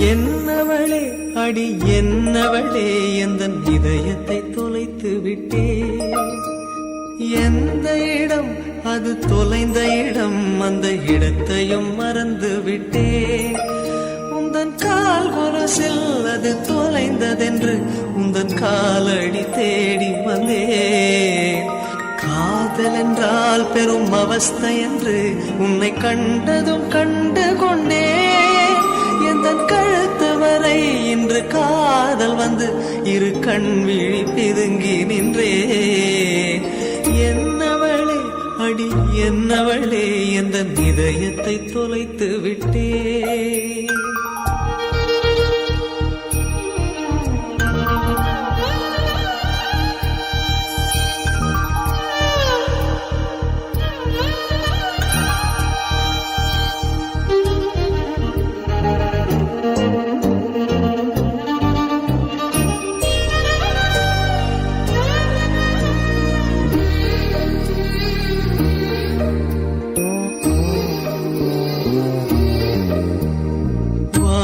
என்னவளே அடி என்னவளே எந்த இதயத்தை தொலைத்து விட்டே எந்த இடம் அது தொலைந்த இடம் அந்த இடத்தையும் மறந்து விட்டே உந்தன் கால் கொலசில் அது தொலைந்ததென்று உந்தன் காலடி தேடி வந்தேன். காதல் என்றால் பெரும் அவஸ்தை என்று உன்னை கண்டதும் கண்டு கொண்டேன். என் கழுத்து வரை இன்று காதல் வந்து இரு கண் விழி பிதுங்கி நின்றே. என்னவளே அடி என்னவளே எந்த இதயத்தை தொலைத்து விட்டே.